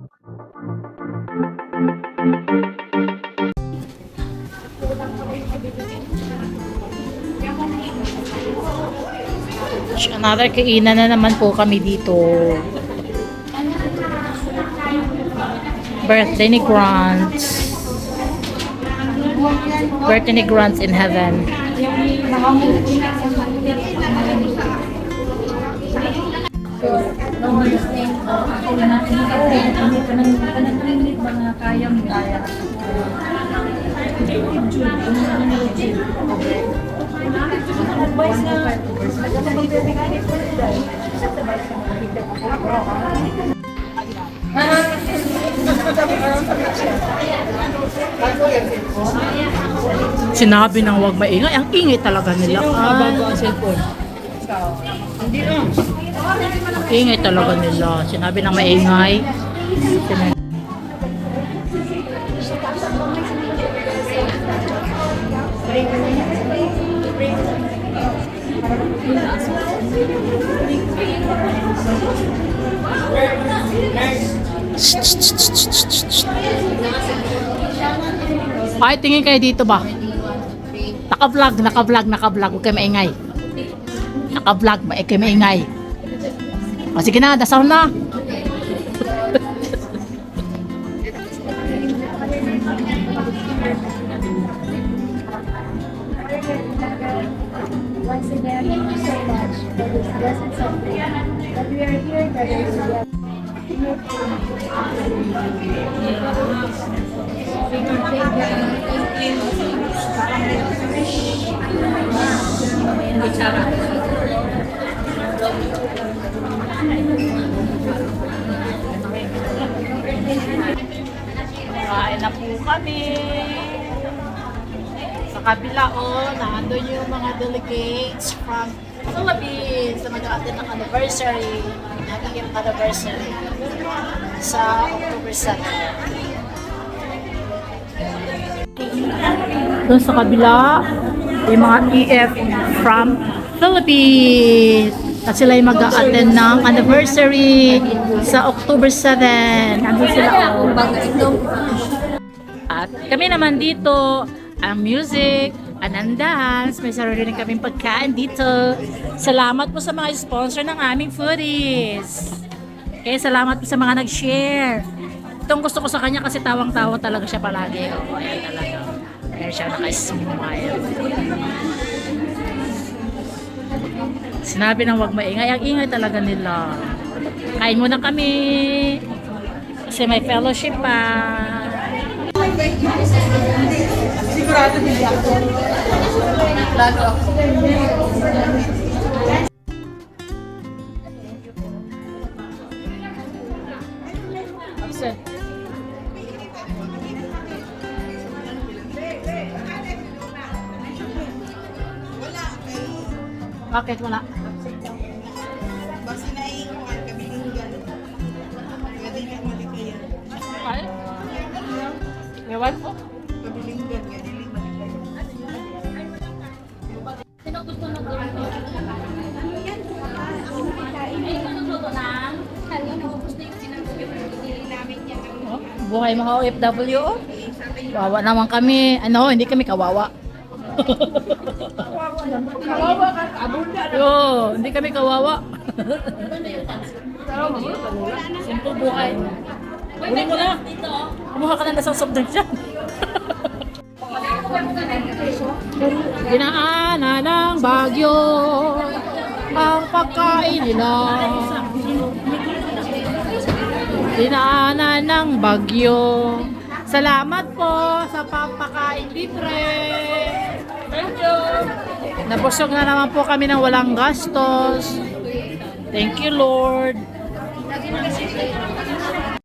Another kainan na naman po kami dito. Birthday ni Grants. Birthday ni Grants in heaven. Sinabi ng wag maingay. Ang ingay talaga nila. Ay, ang cellphone? ingay talaga nila. Sinabi ng maingay. Sinabi- Ay, tingin kayo dito ba? Naka-vlog, naka-vlog, naka-vlog. Huwag kayo maingay. Naka-vlog, huwag kayo maingay. O sige na, dasal na. Once again, thank you so much for this blessed Sunday that we are here gathered together. Kain na po kami. Sa kabila, oh, nandun yung mga delegates from Philippines na mag-attend ng anniversary. Nagiging anniversary sa October 7. Doon sa kabila, yung mga EF from Philippines. At sila yung mag-attend ng anniversary sa October 7. Nandun sila. At kami naman dito, ang music, ang dance. May sarili rin kaming pagkain dito. Salamat po sa mga sponsor ng aming foodies. Kaya salamat po sa mga nag-share. Itong gusto ko sa kanya kasi tawang-tawa talaga siya palagi. Oh, ayan talaga. Ayan siya naka-smile. Sinabi ng wag maingay. Ang ingay talaga nila. Kain muna kami. Kasi may fellowship pa. Sigurado hindi ako. Lalo ako. Absent. Bakit wala? Ewan ko. Kabilinggan, ganili malikayan. Oh, buhay mga OFW. oh. Wawa naman kami. Ano, hindi kami kawawa. Kawawa ka, abunda na. Yo, hindi kami kawawa. Simple buhay. Uli mo na. Kumuha ka na ng soft drink dyan. Dinaanan ng bagyo ang pagkain nila. Dinaanan ng bagyo. Salamat po sa papakain libre. Thank you. Nabusog na naman po kami ng walang gastos. Thank you, Lord.